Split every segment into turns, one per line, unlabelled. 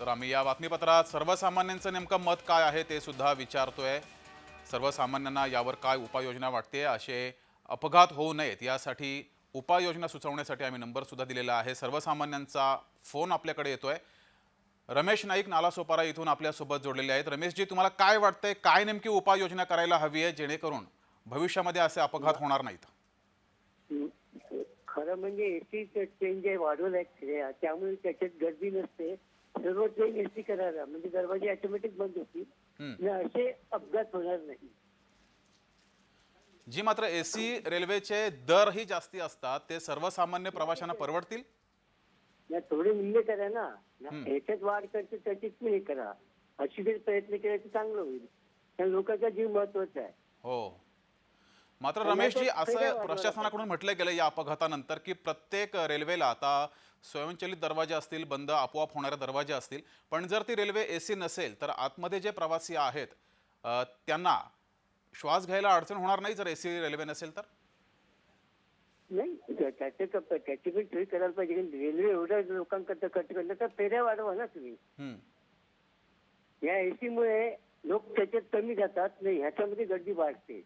तर आम्ही या बातमीपत्रात सर्वसामान्यांचं नेमकं मत काय आहे ते सुद्धा विचारतोय. सर्वसामान्यांना यावर काय उपाययोजना वाटते असे अपघात होऊ नयेत यासाठी उपाययोजना सुचवण्यासाठी आम्ही नंबर सुद्धा दिलेला आहे. सर्वसामान्यांचा फोन आपल्याकडे येतोय. रमेश नाईक नालासोपारा इथून आपल्यासोबत जोडलेले आहेत. रमेशजी तुम्हाला काय वाटतंय? काय नेमकी उपाययोजना करायला हवी आहे जेणेकरून भविष्यामध्ये असे अपघात होणार नाहीत?
खरं म्हणजे एसी ट्रेन जे वाढवल्या. त्यामुळे त्याच्यात गर्दी नसते. ट्रेन एसी करायला म्हणजे दरवाजे ऑटोमॅटिक बंद होतील. असे अपघात होणार नाही.
जी मात्र एसी रेल्वेचे दरही जास्ती असतात ते सर्वसामान्य प्रवाशांना परवडतील?
या थोडे निम्मे करा ना. ह्याच्यात वाढ करते पण हे करा. अशी जर प्रयत्न केला तर चांगलं होईल. कारण लोकांचा जीव महत्त्वाचा आहे.
हो. मात्र रमेशजी असं प्रशासनाकडून म्हटलं गेलं या अपघातानंतर की प्रत्येक रेल्वेला आता स्वयंचलित दरवाजे असतील बंद आपोआप होणारे दरवाजे असतील. पण जर ती रेल्वे ए सी नसेल तर आतमध्ये जे प्रवासी आहेत त्यांना श्वास घ्यायला अडचण होणार नाही जर ए सी रेल्वे नसेल तर?
नाही त्या- त्याचे त्याची पण सोय करायला पाहिजे. रेल्वे एवढ्या लोकांकरता खर्च करतात तर फेऱ्या वाढवा ना तुम्ही. या एसी मुळे लोक त्याच्यात कमी जातात नाही ह्याच्यामध्ये गर्दी वाढते.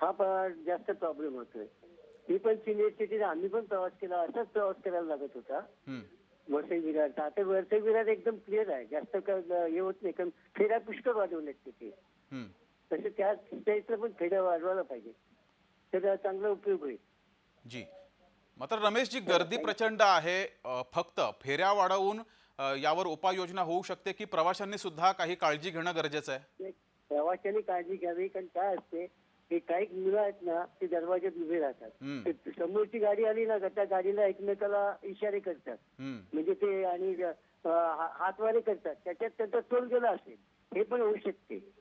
हा जास्त प्रॉब्लेम होतोय. मी पण सिनियर सिटीला आम्ही पण प्रवास केला असाच प्रवास करायला लागत होता. वसई विरारचा आता वसई विरार एकदम क्लिअर आहे. जास्त हे होत नाही कारण फेऱ्या पुष्कळ वाढवल्यात तिथे. तसं त्या इथलं पण फेऱ्या वाढवायला पाहिजे तर चांगला उपयोग होईल.
जी. मात्र रमेशजी गर्दी प्रचंड आहे. फक्त फेऱ्या वाढवून यावर उपाययोजना होऊ शकते की प्रवाशांनी सुद्धा काही काळजी घेणं गरजेचं आहे?
प्रवाशांनी काळजी घ्यावी कारण काय असते की काही मुलं आहेत ना ते दरवाज्यात उभे राहतात. ते समोरची गाडी आली ना त्या गाडीला एकमेकाला इशारे करतात. म्हणजे ते आणि हा- हातवारे करतात. त्याच्यात त्यांचा तोल गेला असेल हे पण होऊ शकते.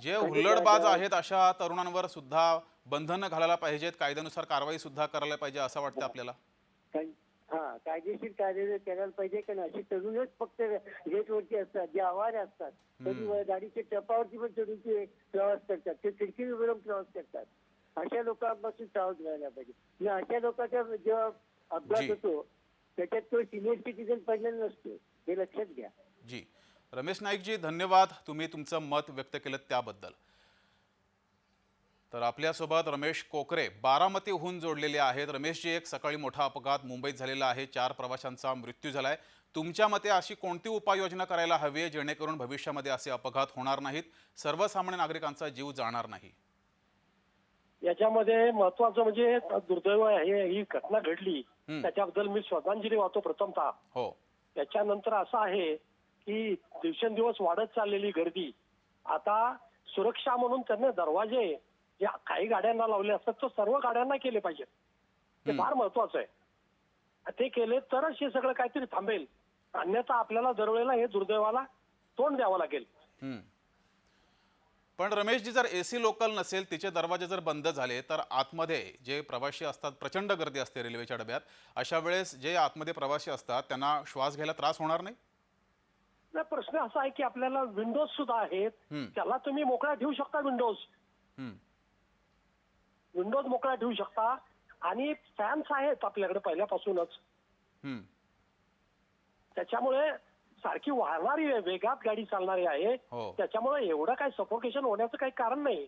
जे हुल्लडबाज आहेत अशा तरुणांवर सुद्धा बंधनं घालायला पाहिजेत कायद्यानुसार कारवाई सुद्धा करायला पाहिजे असं वाटतं आपल्याला?
हा कायदेशीर कार्य करायला पाहिजे कारण अशी तरुणच फक्त गेटवरती असतात जे आवारे असतात. गाडीच्या टपावरती पण चढून ते प्रवास करतात. ते खिडकी उभं प्रवास करतात. अशा लोकांपासून सावध राहायला पाहिजे. आणि अशा लोकांचा जेव्हा अपघात. होतो त्याच्यात तो सिनियर सिटीजन पडलेला नसतो. हे लक्षात घ्या.
जी. रमेश नाईकजी धन्यवाद. तुम्ही तुमचं मत व्यक्त केलं त्याबद्दल. तर आपल्यासोबत रमेश कोकरे बारामतीहून जोडलेले आहेत. रमेशजी एक सकाळी मोठा अपघात मुंबईत झालेला आहे. चार प्रवाशांचा मृत्यू झालाय. तुमच्या मते अशी कोणती उपाययोजना करायला हवी आहे जेणेकरून भविष्यामध्ये असे अपघात होणार नाहीत? सर्वसामान्य नागरिकांचा जीव जाणार नाही.
याच्यामध्ये महत्वाचं म्हणजे दुर्दैव आहे ही घटना घडली. त्याच्याबद्दल मी श्रद्धांजली वाहतो प्रथमतः.
हो.
त्याच्यानंतर असं आहे की दिवसेंदिवस वाढत चाललेली गर्दी. आता सुरक्षा म्हणून त्यांनी दरवाजे जे काही गाड्यांना लावले असतात तो सर्व गाड्यांना केले पाहिजे ते
हम्म.
फार महत्वाचं आहे ते केले तरच हे सगळं काहीतरी थांबेल अन्यथा आपल्याला दरवेळेला हे दुर्दैवाला तोंड द्यावं लागेल.
पण रमेशजी जर ए सी लोकल नसेल तिचे दरवाजे जर बंद झाले तर आतमध्ये जे प्रवासी असतात प्रचंड गर्दी असते रेल्वेच्या डब्यात अशा वेळेस जे आतमध्ये प्रवासी असतात त्यांना श्वास घ्यायला त्रास होणार नाही
प्रश्न असा आहे की आपल्याला विंडोज सुद्धा आहेत. त्याला तुम्ही मोकळ्या ठेवू शकता विंडोज. विंडोज मोकळ्या ठेवू शकता. आणि फॅन्स आहेत आपल्याकडे पहिल्यापासूनच.
हम्म.
त्याच्यामुळे सारखी वाहणारी आहे वेगात गाडी चालणारी आहे.
हो.
त्याच्यामुळे एवढं काही सफोकेशन होण्याचं काही कारण नाही.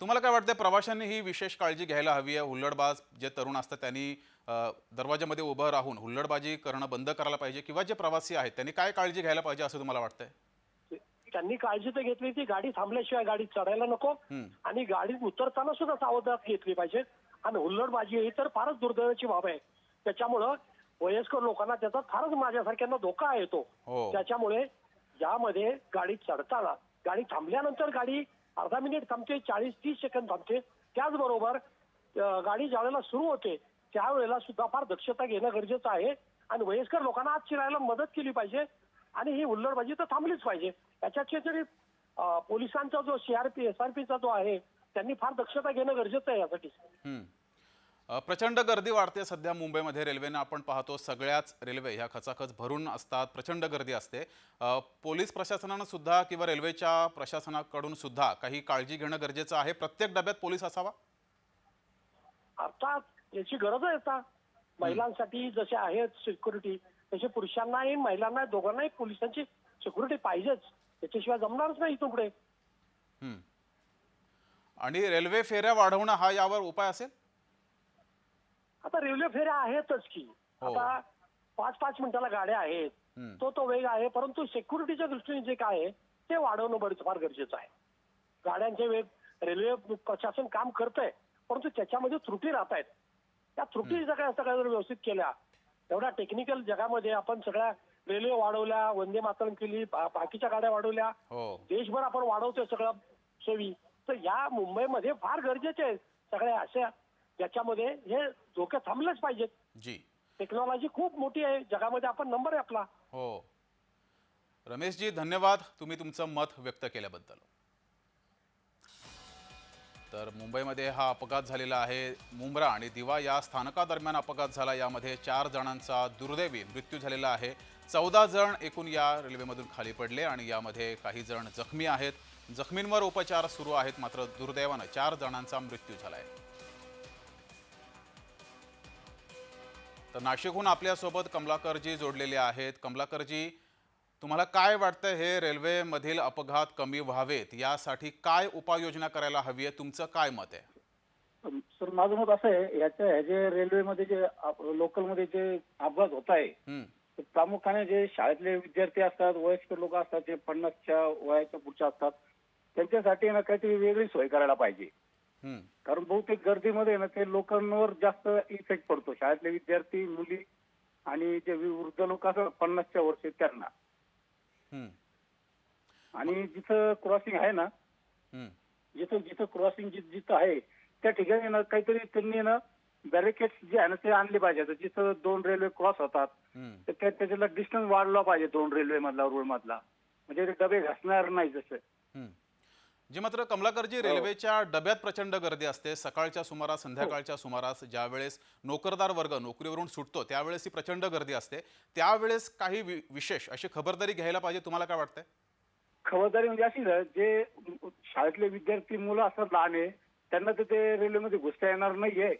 तुम्हाला काय वाटतं प्रवाशांनी ही विशेष काळजी घ्यायला हवी आहे? हुल्लडबाज जे तरुण असतात त्यांनी दरवाजामध्ये उभं राहून हुल्लडबाजी करणं बंद करायला पाहिजे किंवा जे प्रवासी आहेत त्यांनी काय काळजी घ्यायला पाहिजे असं तुम्हाला वाटतंय?
त्यांनी काळजी तर घेतली ती गाडी थांबल्याशिवाय गाडी चढायला नको. आणि गाडीत उतरताना सुद्धा सावधानता घेतली पाहिजे. आणि हुल्लडबाजी ही तर फारच दुर्दैवाची बाब आहे. त्याच्यामुळं वयस्कर लोकांना त्याचा फारच माझ्यासारख्यांना धोका येतो.
हो.
त्याच्यामुळे यामध्ये गाडी चढताना गाडी थांबल्यानंतर गाडी अर्धा मिनिट थांबते चाळीस तीस सेकंद थांबते. त्याचबरोबर गाडी ज्यावेळेला सुरू होते त्यावेळेला सुद्धा फार दक्षता घेणं गरजेचं आहे. आणि वयस्कर लोकांना आत शिरायला मदत केली पाहिजे. आणि ही हुल्लडबाजी तर थांबलीच पाहिजे. अं, पोलिसांचा जो सीआरपी एसआरपीचा जो आहे त्यांनी फार दक्षता घेणं गरजेचं आहे यासाठी.
प्रचंड गर्दी वाढते सध्या मुंबईमध्ये रेल्वेनं. आपण पाहतो सगळ्याच रेल्वे ह्या खचाखच भरून असतात प्रचंड गर्दी असते. पोलीस प्रशासनानं सुद्धा किंवा रेल्वेच्या प्रशासनाकडून सुद्धा काही काळजी घेणं गरजेचं आहे? प्रत्येक डब्यात पोलीस असावा?
अर्थात याची गरज आहे आता. महिलांसाठी जसे आहेत सिक्युरिटी तसे पुरुषांनाही महिलांना दोघांनाही पोलिसांची सिक्युरिटी पाहिजेच. त्याच्याशिवाय जमणारच नाही इथून पुढे.
आणि रेल्वे फेऱ्या वाढवणं हा यावर उपाय असेल?
आता रेल्वे फेऱ्या आहेतच की.
हो.
आता पाच पाच मिनिटाला गाड्या आहेत.
हम्म.
तो तो वेग आहे परंतु सिक्युरिटीच्या दृष्टीने जे काय आहे ते वाढवणं बरंच फार गरजेचं आहे. गाड्यांचे वेग रेल्वे प्रशासन काम करतंय परंतु त्याच्यामध्ये त्रुटी राहत आहेत. त्या त्रुटी जर काय सगळ्या जर व्यवस्थित केल्या एवढ्या टेक्निकल जगामध्ये आपण सगळ्या रेल्वे वाढवल्या वंदे मातरम केली बाकीच्या गाड्या वाढवल्या.
हो.
देशभर आपण वाढवतोय सगळं सोयी. तर या मुंबईमध्ये फार गरजेचे आहेत सगळ्या अशा. ज्याच्यामध्ये हे धोके थांबलेच पाहिजेत.
जी.
टेक्नॉलॉजी खूप मोठी आहे. जगामध्ये आपण नंबर आहे आपला.
हो. रमेशजी धन्यवाद. तुम्ही तुमचं मत व्यक्त केल्याबद्दल. तर मुंबईमध्ये हा अपघात झालेला आहे मुंब्रा आणि दिवा या स्थानकादरम्यान अपघात झाला. यामध्ये चार जणांचा दुर्दैवी मृत्यू झालेला आहे. चौदा जण एकूण या रेल्वेमधून खाली पडले आणि यामध्ये काही जण जखमी आहेत. जखमींवर उपचार सुरू आहेत मात्र दुर्दैवानं चार जणांचा मृत्यू झाला आहे तर नाशिकहून आपल्यासोबत कमलाकरजी जोडलेले आहेत. कमलाकरजी तुम्हाला काय वाटतं हे रेल्वेमधील अपघात कमी व्हावेत? यासाठी काय उपाययोजना करायला हवी आहे? तुमचं काय मत आहे?
सर माझं मत असं आहे याच्या ह्या जे रेल्वेमध्ये जे लोकलमध्ये जे अपघात होत आहे प्रामुख्याने जे शाळेतले विद्यार्थी असतात वयस्कर लोक असतात जे पन्नासच्या वयाच्या पुढच्या असतात त्यांच्यासाठी ना काहीतरी वेगळी सोय करायला पाहिजे. कारण बहुतेक गर्दीमध्ये ना ते लोकांवर जास्त इफेक्ट पडतो. शाळेतले विद्यार्थी मुली आणि जे वृद्ध लोक असतात पन्नासच्या वर्षी त्यांना. आणि जिथं क्रॉसिंग आहे ना. जिथं जिथं क्रॉसिंग जिथं आहे त्या ठिकाणी ना काहीतरी त्यांनी ना बॅरिकेड्स जे आहे ना ते आणले पाहिजे जिथं दोन रेल्वे क्रॉस होतात. तर त्या त्याच्याला डिस्टन्स वाढला पाहिजे दोन रेल्वे मधला रोड मधला म्हणजे डबे घासणार नाही जसं.
जी मात्र कमलाकरजी रेल्वेच्या डब्यात प्रचंड गर्दी असते. सकाळच्या सुमारास संध्याकाळच्या सुमारास ज्यावेळेस नोकरदार वर्ग नोकरीवरून सुटतो त्यावेळेस ही प्रचंड गर्दी असते. त्यावेळेस काही वि- विशेष अशी खबरदारी घ्यायला पाहिजे तुम्हाला काय वाटतंय?
खबरदारी म्हणजे अशी ना जे शाळेतले विद्यार्थी मुलं असतात लहान आहे त्यांना तर ते रेल्वेमध्ये घुसता येणार नाहीये.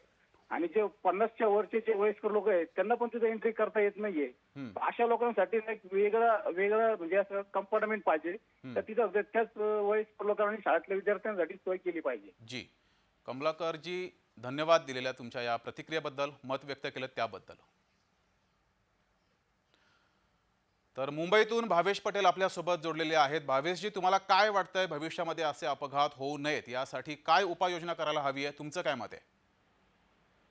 आणि जे पन्नासच्या वरचे जे वयस्कर लोक आहेत त्यांना पण तिथे एंट्री करता येत नाहीये. अशा लोकांसाठी एक वेगळं वेगळं म्हणजे असं कंपार्टमेंट पाहिजे. तर तिथं त्याच वयस्कर लोकांनी शाळेतल्या विद्यार्थ्यांसाठी सोय केली पाहिजे.
जी. कमलाकरजी धन्यवाद दिलेल्या तुमच्या या प्रतिक्रियेबद्दल मत व्यक्त केलं त्याबद्दल. तर मुंबईतून भावेश पटेल आपल्यासोबत जोडलेले आहेत. भावेशजी तुम्हाला काय वाटतंय? भविष्यामध्ये असे अपघात होऊ नयेत. यासाठी काय उपाययोजना करायला हवी आहे? तुमचं काय मत आहे?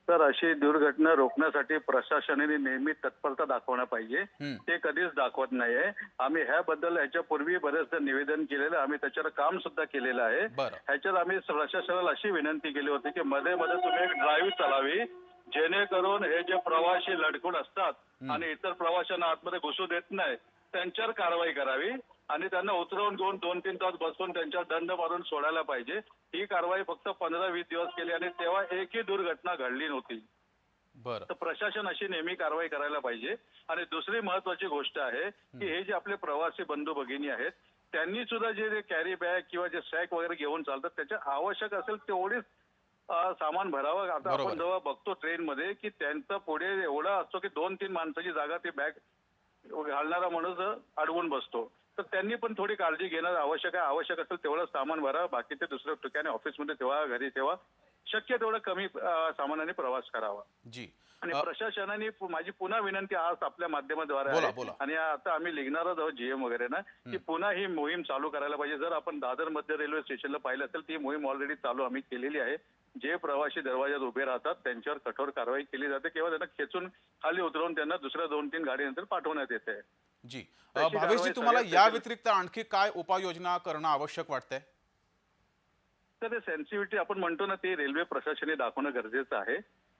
तर अशी दुर्घटना रोखण्यासाठी प्रशासनाने नेहमी तत्परता दाखवणं पाहिजे. ते कधीच दाखवत नाहीये. आम्ही ह्याबद्दल ह्याच्यापूर्वी बरेचदा निवेदन केलेलं आम्ही त्याच्यावर काम सुद्धा केलेलं आहे. ह्याच्यात आम्ही प्रशासनाला अशी विनंती केली होती की मध्ये मध्ये तुम्ही एक ड्राईव्ह चालावी जेणेकरून हे जे प्रवासी लटकून असतात आणि इतर प्रवाशांना आतमध्ये घुसू देत नाही त्यांच्यावर कारवाई करावी आणि त्यांना उतरवून घेऊन दोन तीन तास बसवून त्यांच्यावर दंड मारून सोडायला पाहिजे. ही कारवाई फक्त पंधरा वीस दिवस केली आणि तेव्हा एकही दुर्घटना घडली नव्हती.
बरं.
तर प्रशासन अशी नेहमी कारवाई करायला पाहिजे. आणि दुसरी महत्वाची गोष्ट आहे की हे जे आपले प्रवासी बंधू भगिनी आहेत त्यांनी सुद्धा जे जे कॅरी बॅग किंवा जे सॅक वगैरे घेऊन चालतात त्याच्या आवश्यक असेल तेवढीच सामान भरावं. आता. आपण जेव्हा बघतो ट्रेन मध्ये की त्यांचा पुढे एवढा असतो की दोन तीन माणसाची जागा ती बॅग घालणारा माणूस अडवून बसतो. तर त्यांनी पण थोडी काळजी घेणं आवश्यक आहे. आवश्यक असेल तेवढं सामान भरा. बाकी ते दुसऱ्या ठिकाणी ऑफिसमध्ये ठेवा घरी ठेवा. शक्य तेवढं कमी सामानाने प्रवास करावा.
जी.
आणि प्रशासनाने माझी पुन्हा विनंती आज आपल्या माध्यमाद्वारे. आणि आता आम्ही लिहिणारच आहोत जीएम वगैरे ना की पुन्हा ही मोहीम चालू करायला पाहिजे. जर आपण दादर मध्य रेल्वे स्टेशनला पाहिलं असेल ती मोहीम ऑलरेडी चालू आम्ही केलेली आहे. जे प्रवासी दरवाज्यात उभे राहतात त्यांच्यावर कठोर कारवाई केली जाते. किंवा त्यांना खेचून खाली उतरवून त्यांना दुसऱ्या दोन तीन गाडीनंतर पाठवण्यात येते.
जी. भावेशजी तुम्हाला या व्यतिरिक्त आणखी काय उपाययोजना करणं आवश्यक वाटतंय?
तर ते सेन्सिटिव्हिटी आपण म्हणतो ना ते रेल्वे प्रशासनाने दाखवणं गरजेचं आहे.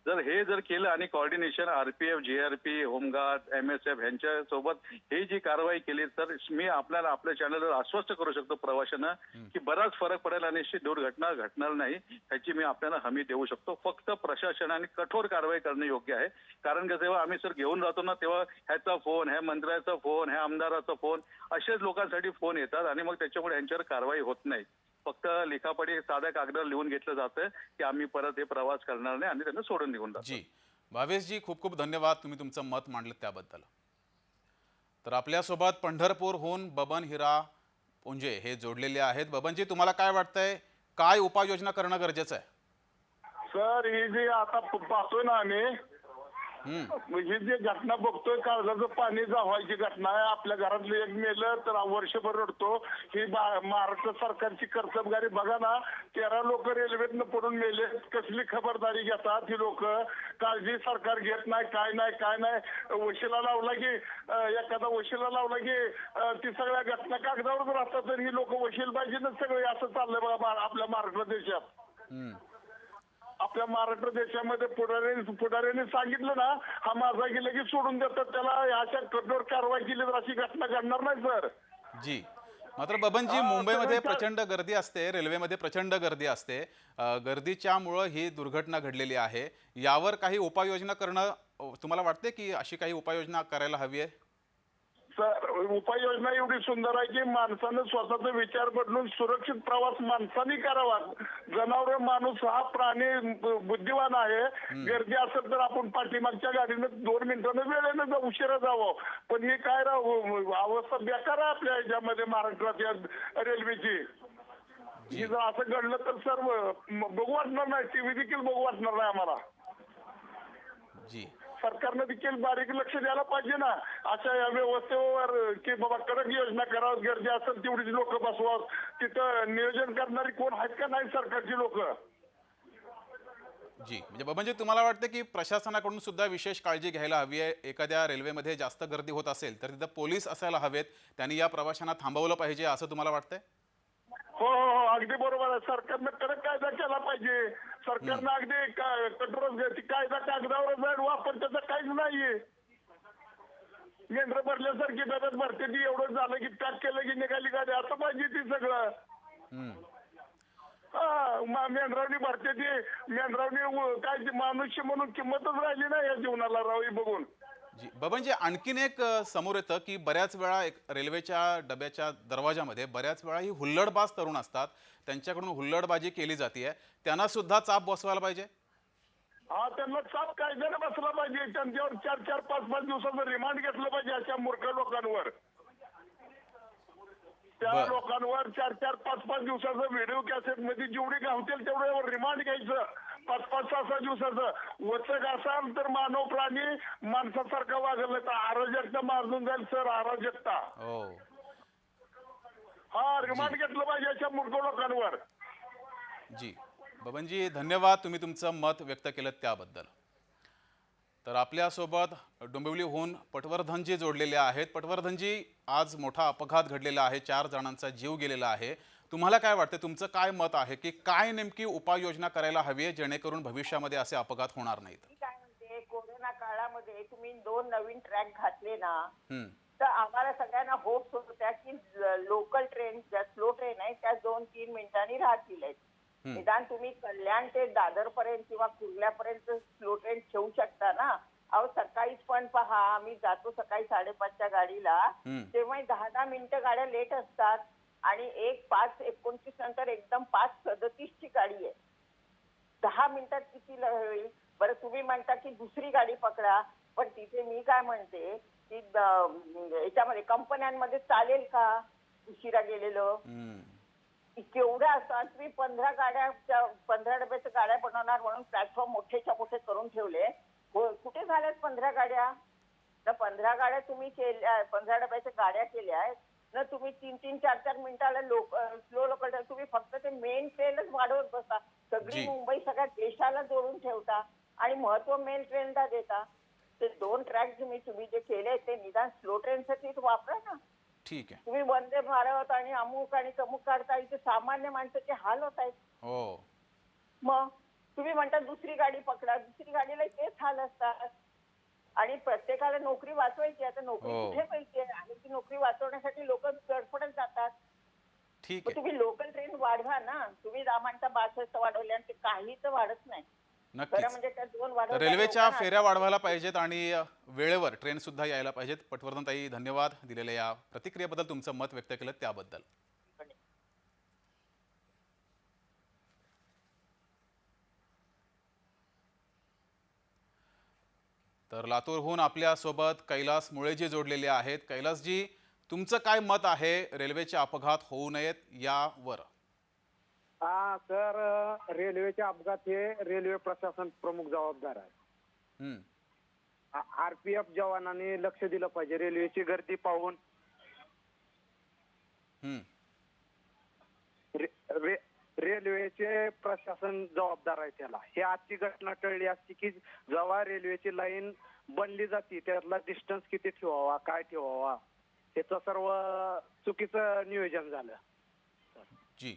जर हे जर केलं आणि coordination RPF GRP home guard M S F यांच्या सोबत हे जी कारवाई केली तर मी आपल्याला आपल्या चॅनलवर आश्वस्त करू शकतो प्रवाशांना की बराच फरक पडेल आणि अशी दुर्घटना घडणार नाही ह्याची मी आपल्याला हमी देऊ शकतो. फक्त प्रशासनाने कठोर कारवाई करणं योग्य आहे. कारण का जेव्हा आम्ही सर घेऊन जातो ना तेव्हा ह्याचा फोन ह्या मंत्र्याचा फोन ह्या आमदाराचा फोन असेच लोकांसाठी फोन येतात आणि मग त्याच्यामुळे यांच्यावर कारवाई होत नाही. फक्त लिखापडी साध्या कागदावर लिहून घेतलं जातं की आम्ही परत हे प्रवास करणार नाही आणि त्यांना सोडून निघून जातो.
जी. भावेशजी खूप खूप धन्यवाद. तुम्ही तुमचं मत मांडलं त्याबद्दल. तर आपल्यासोबत पंढरपूरहून बबन हिरा पुंजे हे जोडलेले आहेत. बबनजी तुम्हाला काय वाटतंय? काय उपाययोजना करणं गरजेचं आहे?
सर ही जी आता पाहतोय ना आम्ही ही जी घटना बघतोय काळजाचं पाणी जावायची घटना आहे. आपल्या घरातलं एक मेलं तर वर्षभर रडतो. ही महाराष्ट्र सरकारची कर्तबगारी बघा ना. तेरा लोक रेल्वेतनं पडून मेले कसली खबरदारी घेतात ही लोक? काळजी सरकार घेत नाही काय नाही काय नाही. वशिला लावला की एखादा वशिला लावला की ती सगळ्या घटना कागदावरच राहतात. तर ही लोक वशीलबाजीनच सगळे असं चाललंय बघा आपल्या महाराष्ट्र देशात. आपल्या महाराष्ट्र देशामध्ये पुढाऱ्यांनी पुढाऱ्यांनी सांगितलं ना हा माझा गेला की सोडून देतात त्याला. अशा कठोर कारवाई केली तर अशी घटना घडणार नाही सर.
जी. मात्र बबनजी मुंबईमध्ये प्रचंड गर्दी असते रेल्वेमध्ये प्रचंड गर्दी असते. गर्दीच्यामुळं ही दुर्घटना घडलेली आहे. यावर काही उपाययोजना करणं तुम्हाला वाटते की अशी काही उपाययोजना करायला हवी आहे?
उपाययोजना एवढी सुंदर आहे की माणसानं स्वतःचा विचार बदलून सुरक्षित प्रवास माणसाने करावा. जनावर माणूस हा प्राणी बुद्धिवान आहे. गर्दी असेल तर आपण पाठीमागच्या गाडीनं दोन मिनिटानं वेळेनं जा- उशिरा जावं. पण ही काय राव अवस्था बेकार आहे आपल्या ह्याच्यामध्ये महाराष्ट्रात या रेल्वेची. ही जर असं घडलं तर सर म- बघू वाटणार नाही. टीव्ही देखील बघू वाटणार नाही आम्हाला.
जी.
सरकारनं देखील बारीक लक्ष द्यायला पाहिजे ना. अशा या व्यवस्थेवर की बाबा कडक योजना करावं गर्दी असेल तेवढीच लोक बसवा तिथं नियोजन करणारी कोण आहेत का नाही सरकारची लोक?
जी म्हणजे म्हणजे तुम्हाला वाटतं की प्रशासनाकडून सुद्धा विशेष काळजी घ्यायला हवी आहे? एखाद्या रेल्वेमध्ये जास्त गर्दी होत असेल तर तिथं पोलीस असायला हवेत त्यांनी या प्रवाशांना थांबवलं पाहिजे असं तुम्हाला वाटतंय?
हो हो हो अगदी बरोबर आहे. सरकारनं कडक कायदा केला पाहिजे. सरकारनं अगदी का- कठोरच घ्या- ती कायदा कागदावरच आहे. वापर त्याचा काहीच नाहीये. मेंढर भरल्यासारखी डब्यात भरते. ती एवढं झालं की पॅक केलं की निघाली गाडी. असं पाहिजे ती सगळं.
हम्म.
हा मा- मेंढरावणी भरते ती. मेंढरावणी उ- काय ती मनुष्य म्हणून किंमतच राहिली ना या जीवनाला रावी बघून.
जी बबनजी आणखीन एक समोर येतं की बऱ्याच वेळा एक रेल्वेच्या डब्याच्या दरवाजामध्ये बऱ्याच वेळा ही हुल्लडबाज तरुण असतात. त्यांच्याकडून हुल्लडबाजी केली जाते त्यांना सुद्धा चाप बसवायला पाहिजे?
हा त्यांना साफ कायद्याने बसला पाहिजे. त्यांच्यावर चार चार पाच पाच दिवसाचं रिमांड घेतलं पाहिजे अशा मूर्ख लोकांवर. त्या. लोकांवर चार चार पाच पाच दिवसाचं व्हिडिओ कॅसेटमध्ये जेवढे गावतील तेवढ्यावर रिमांड घ्यायचं. पाच पाच सहा सहा दिवसाचं. वचक असाल तर मानव प्राणी माणसासारखा वागलं तर अराजकता मारून जाईल सर अराजकता
हो.
हा रिमांड घेतलं पाहिजे अशा मूर्ख लोकांवर.
जी. बबनजी धन्यवाद तुम्ही तुमचं मत व्यक्त केलं त्याबद्दल. तर आपल्यासोबत डोंबिवलीहून पटवर्धनजी जोडलेले आहेत. पटवर्धनजी आज मोठा अपघात घडलेला आहे. चार जणांचा जीव गेलेला आहे. तुम्हाला काय वाटतं तुमचं काय मत आहे की काय नेमकी उपाययोजना करायला हवी आहे जेणेकरून भविष्यामध्ये असे अपघात होणार नाहीत
मी काय म्हणते कोरोना काळामध्ये तुम्ही दोन नवीन ट्रॅक घातले ना
हम्म,
तर आम्हाला सगळ्यांना होप्स होत्या की लोकल ट्रेन ज्या स्लो ट्रेन आहे त्या दोन तीन मिनिटांनी राहतील आहेत.
हम्म.
निदान तुम्ही कल्याण ते दादर पर्यंत किंवा कुर्ल्यापर्यंत स्लो ट्रेन ठेवू शकता ना अहो सकाळीच पण पहा आम्ही जातो सकाळी साडेपाचच्या गाडीला
हम्म.
तेव्हा दहा दहा मिनिटं गाड्या लेट असतात आणि एक पाच एकोणतीस नंतर एकदम पाच सदतीसची गाडी आहे. दहा मिनिटात किती होईल? बरं तुम्ही म्हणता की दुसरी गाडी पकडा पण तिथे मी काय म्हणते की याच्यामध्ये कंपन्यांमध्ये चालेल का? उशिरा गेलेलं. केवढ्या असतात तुम्ही पंधरा गाड्या पंधरा डब्याच्या गाड्या बनवणार म्हणून प्लॅटफॉर्म मोठेच्या मोठे करून ठेवले. हो कुठे झाल्यात पंधरा गाड्या? तर पंधरा गाड्या तुम्ही केल्या पंधरा डब्याच्या गाड्या केल्या आहेत ना तुम्ही तीन तीन चार चार मिनिटाला लोक स्लो लोक तुम्ही फक्त ते मेन ट्रेनच वाढवत बसा सगळी. मुंबई सगळ्या देशाला जोडून ठेवता आणि महत्त्व मेन ट्रेनला देता. ते दोन ट्रॅक तुम्ही तुम्ही जे केले ते निदान स्लो ट्रेनसाठी वापरा ना.
ठीक आहे.
तुम्ही वंदे भारत आणि अमुक आणि तमुक काढता इथे सामान्य माणसाचे हाल होत आहेत.
हो.
मग तुम्ही म्हणता दुसरी गाडी पकडा. दुसरी गाडीला तेच हाल असतात. आणि प्रत्येकाला नोकरी वाचवायची आता नोकरी
हो.
कुठे पाहिजे आणि ती नोकरी वाचवण्यासाठी लोक तडफडत जातात.
ठीक
मग
आहे.
तुम्ही लोकल ट्रेन वाढवा ना. तुम्ही म्हणता बासष्ट वाढवले आणि ते काहीच वाढत नाही. खरं
नक्कीच
म्हणजे त्या दोन
तर
वाढवल्या
रेल्वेच्या
लोकांना
फेऱ्या वाढवायला पाहिजेत आणि अ, वेळेवर ट्रेन सुद्धा यायला पाहिजेत. पटवर्धनताई धन्यवाद दिलेल्या या प्रतिक्रियेबद्दल तुमचं मत व्यक्त केलं त्याबद्दल. तर लातूरहून आपल्यासोबत कैलास मुळेजी जोडलेले आहेत. कैलासजी तुमचं काय मत आहे? रेल्वेचे अपघात होऊ नयेत यावर.
हा सर रेल्वेचे अपघात हे रेल्वे प्रशासन प्रमुख जबाबदार आहे आरपीएफ जवानांनी लक्ष दिलं पाहिजे रेल्वेची गर्दी पाहून.
हम्म.
रे- रे- रेल्वेचे प्रशासन जबाबदार आहे त्याला. ही आजची घटना टळली असती की जेव्हा रेल्वेची लाईन बनली जाते त्यातला डिस्टन्स किती ठेवावा काय ठेवावा त्याचं सर्व चुकीचं नियोजन झालं.
जी.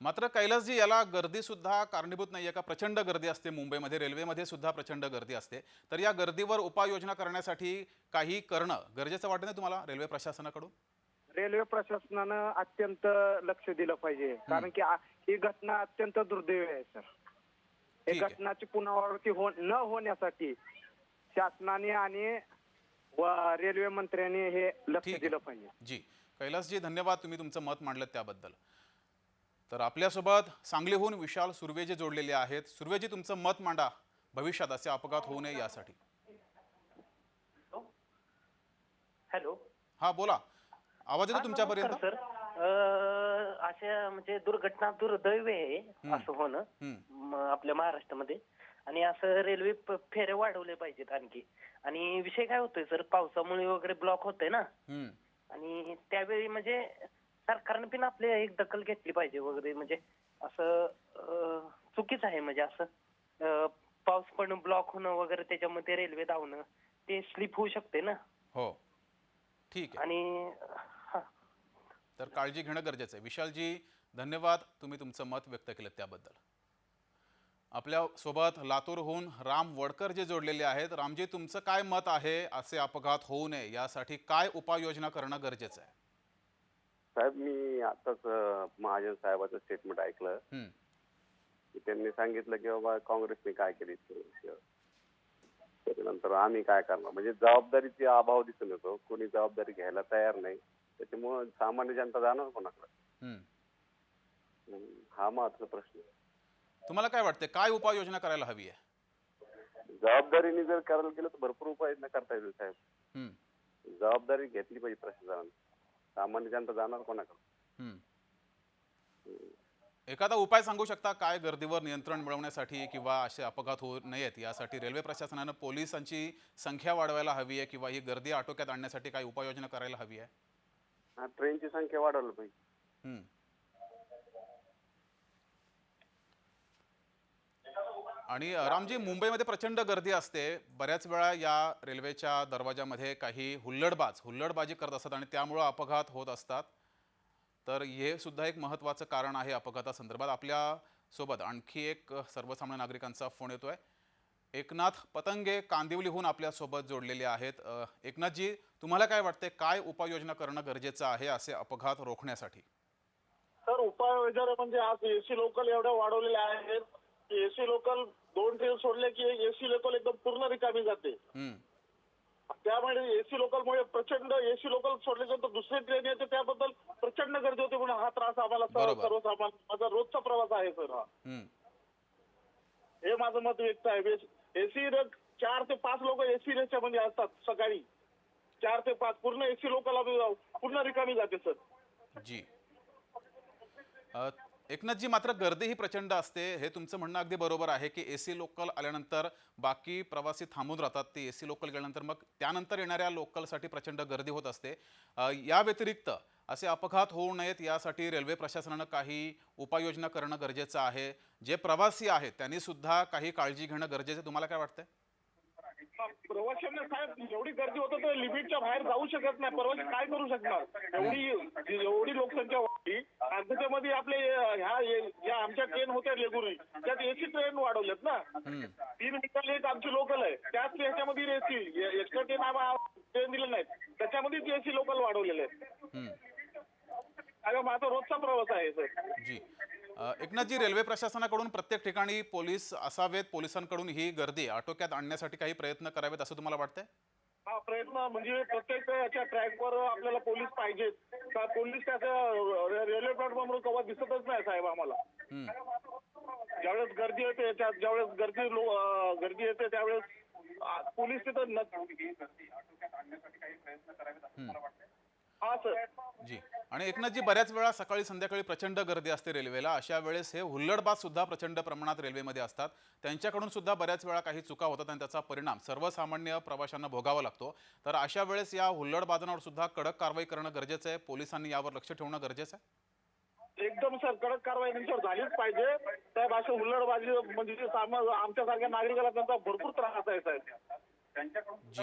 मात्र कैलासजी याला गर्दी सुद्धा कारणीभूत नाहीये का? प्रचंड गर्दी असते मुंबईमध्ये रेल्वेमध्ये सुद्धा प्रचंड गर्दी असते. तर या गर्दीवर उपाययोजना करण्यासाठी काही करणं गरजेचं वाटत नाही तुम्हाला रेल्वे प्रशासनाकडून?
रेल्वे प्रशासनानं अत्यंत लक्ष दिलं पाहिजे. कारण की ही घटना अत्यंत दुर्दैवी आहे सर. ही. घटनाची पुनरावृत्ती हो न होण्यासाठी शासनाने आणि व- रेल्वे मंत्र्यांनी हे लक्ष. दिलं पाहिजे.
जी. कैलासजी धन्यवाद तुम्ही तुमचं मत मांडलं त्याबद्दल. तर आपल्यासोबत सांगलीहून विशाल सुर्वेजी जोडलेले आहेत. सुर्वेजी तुमचं मत मांडा. भविष्यात असे अपघात होऊ नये यासाठी.
हॅलो.
हा बोला. आवाज येतो तुमच्यापर्यंत?
अशा म्हणजे दुर्घटना दुर्दैवी आहे असं होणं. म, आपल्या महाराष्ट्रामध्ये. आणि असं रेल्वे प- फेऱ्या वाढवले पाहिजेत आणखी. आणि विषय काय होतोय सर पावसामुळे वगैरे ब्लॉक होतंय ना?
हम्म.
आणि त्यावेळी म्हणजे सरकारने पण आपले एक दखल घेतली पाहिजे वगैरे म्हणजे असं अं, चुकीचं आहे म्हणजे असं. अं, पाऊस पडणं ब्लॉक होणं वगैरे त्याच्यामध्ये रेल्वे धावणं ते स्लिप होऊ शकते ना?
हो. ठीक आहे.
आणि
तर काळजी घेणं गरजेचं आहे. विशालजी धन्यवाद. तुम्ही तुमचं मत व्यक्त केलं त्याबद्दल. आपल्यासोबत लातूरहून राम वडकर जे जोडलेले आहेत. रामजी तुमचं काय मत आहे? असे अपघात होऊ नये. यासाठी काय उपाययोजना करणं गरजेचं आहे?
साहेब मी आताच महाजन साहेबाचं स्टेटमेंट ऐकलं. की त्यांनी सांगितलं की बाबा काँग्रेसने काय केली त्याच्यानंतर आम्ही काय करणार? म्हणजे जबाबदारीची अभाव दिसून येतो. कोणी जबाबदारी घ्यायला तयार नाही. त्याच्यामुळं सामान्य जनता जाणार कोणाकडे? हा महत्त्वाचा प्रश्न.
तुम्हाला काय वाटते काय उपाययोजना करायला हवी आहे?
जबाबदारीने जर करायला गेलं तर भरपूर उपाययोजना करता येतील साहेब. जबाबदारी घेतली पाहिजे प्रशासनाने. सामान्य जनता जाणार कोणाकडे?
हम्म. एखादा उपाय सांगू शकता? काय गर्दीवर नियंत्रण मिळवण्यासाठी किंवा असे अपघात होऊ नयेत यासाठी रेल्वे प्रशासनानं पोलिसांची संख्या वाढवायला हवी आहे किंवा ही गर्दी आटोक्यात आणण्यासाठी काही उपाययोजना करायला हवी आहे?
ट्रेनची संख्या वाढवली पाहिजे.
हम्म. आणि अ, रामजी मुंबईमध्ये प्रचंड गर्दी असते. बऱ्याच वेळा या रेल्वेच्या दरवाजामध्ये काही हुल्लडबाज हुल्लडबाजी करत असतात आणि त्यामुळं अपघात होत असतात. तर हे सुद्धा एक महत्त्वाचं कारण आहे अपघातासंदर्भात. आपल्यासोबत आणखी एक अ, सर्वसामान्य नागरिकांचा फोन येतोय. एकनाथ पतंगे कांदिवलीहून आपल्यासोबत जोडलेले आहेत. एकनाथजी तुम्हाला काय वाटते काय उपाययोजना करणं गरजेचं आहे असे अपघात रोखण्यासाठी?
तर उपाययोजना म्हणजे आज एसी लोकल एवढ्या वाढवलेल्या आहेत. की एसी लोकल दोन ट्रेन सोडले की एसी लोकल एकदम पूर्ण रिकामी जाते. त्यामुळे एसी लोकल मुळे प्रचंड एसी लोकल सोडल्यानंतर दुसरी ट्रेन येते त्याबद्दल प्रचंड गर्दी होते म्हणून हा त्रास आम्हाला. सर्वसामान्य माझा रोजचा प्रवास आहे सर हा. हे माझं मत व्यक्त आहे. एसी चार ते पाच लोक एसी रथच्या मध्ये असतात सकाळी. चार ते पाच. पूर्ण एसी लोकल पूर्ण रिकामी जाते सर.
जी. एकनाथजी मात्र गर्दी ही प्रचंड असते. हे तुमचं म्हणणं अगदी बरोबर आहे की ए सी लोकल आल्यानंतर बाकी प्रवासी थांबून राहतात. ती ए सी लोकल गेल्यानंतर मग त्यानंतर येणाऱ्या लोकलसाठी प्रचंड गर्दी होत असते. या व्यतिरिक्त असे अपघात होऊ नयेत यासाठी रेल्वे प्रशासनानं काही उपाययोजना करणं गरजेचं आहे. जे प्रवासी आहेत त्यांनी सुद्धा काही काळजी घेणं गरजेचं तुम्हाला काय वाटतंय?
प्रवाशांना साहेब जेवढी गर्दी होतं तर लिमिटच्या बाहेर जाऊ शकत नाही. प्रवासी काय करू शकणार? एवढी एवढी लोकसंख्या त्याच्यामध्ये आपले ह्या या आमच्या ट्रेन होत्या रेगुलरी त्यात एसी ट्रेन वाढवल्यात ना. तीन मिनिटाला एक आमची लोकल आहे. त्याच ह्याच्यामध्ये एसी एक्स्ट्रा ट्रेन ट्रेन दिले नाहीत. त्याच्यामध्येच एसी लोकल वाढवलेले आहेत. अगं माझा रोजचा प्रवास आहे सर.
जी. एकनाथजी रेल्वे प्रशासनाकडून प्रत्येक ठिकाणी पोलीस असावेत पोलिसांकडून ही गर्दी आटोक्यात आणण्यासाठी काही प्रयत्न करावेत असं तुम्हाला वाटतंय?
हा प्रयत्न म्हणजे प्रत्येक याच्या ट्रॅकवर आपल्याला पोलीस पाहिजेत. का पोलीस त्याच्या रेल्वे प्लॅटफॉर्मवर कवा दिसतच नाही साहेब आम्हाला. ज्यावेळेस गर्दी येते त्या ज्यावेळेस गर्दी गर्दी येते त्यावेळेस
पोलीस तिथं न- हा सर
जी. आणि एकनाथजी बऱ्याच वेळा सकाळी संध्याकाळी प्रचंड गर्दी असते रेल्वेला. अशा वेळेस हे हुल्लडबाज सुद्धा प्रचंड प्रमाणात रेल्वेमध्ये असतात. त्यांच्याकडून सुद्धा बऱ्याच वेळा काही चुका होतात आणि त्याचा परिणाम सर्वसामान्य प्रवाशांना भोगावा लागतो. तर अशा वेळेस या हुल्लडबाजांवर सुद्धा कडक कारवाई करणं गरजेचं आहे. पोलिसांनी यावर लक्ष ठेवणं गरजेचं आहे?
एकदम सर. कडक कारवाई त्यांच्यावर झालीच पाहिजे. साहेब असं हुल्लडबाजी म्हणजे आमच्यासारख्या नागरिकाला त्यांचा भरपूर त्रास आहे साहेब.
जी.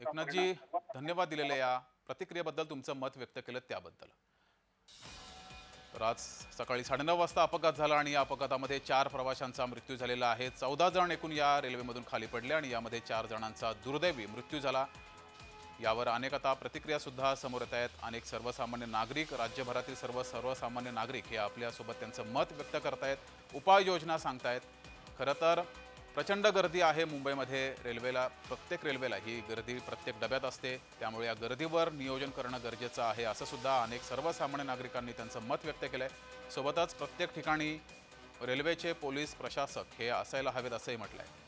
एकनाथजी धन्यवाद दिलेले या प्रतिक्रियेबद्दल तुमचं मत व्यक्त केलं त्याबद्दल. तर आज सकाळी साडेनऊ वाजता अपघात झाला आणि या अपघातामध्ये चार प्रवाशांचा मृत्यू झालेला आहे. चौदा जण एकूण या रेल्वेमधून खाली पडले आणि यामध्ये चार जणांचा दुर्दैवी मृत्यू झाला. यावर अनेक आता प्रतिक्रिया सुद्धा समोर येत आहेत. अनेक सर्वसामान्य नागरिक राज्यभरातील सर्व सर्वसामान्य नागरिक हे आपल्यासोबत त्यांचं मत व्यक्त करतायत उपाययोजना सांगतायत. खरं तर प्रचंड गर्दी आहे मुंबईमध्ये रेल्वेला प्रत्येक रेल्वेला. ही गर्दी प्रत्येक डब्यात असते. त्यामुळे या गर्दीवर नियोजन करणं गरजेचं आहे असं सुद्धा अनेक सर्वसामान्य नागरिकांनी त्यांचं मत व्यक्त केलं आहे सोबतच प्रत्येक ठिकाणी रेल्वेचे पोलीस प्रशासक हे असायला हवेत असंही म्हटलं आहे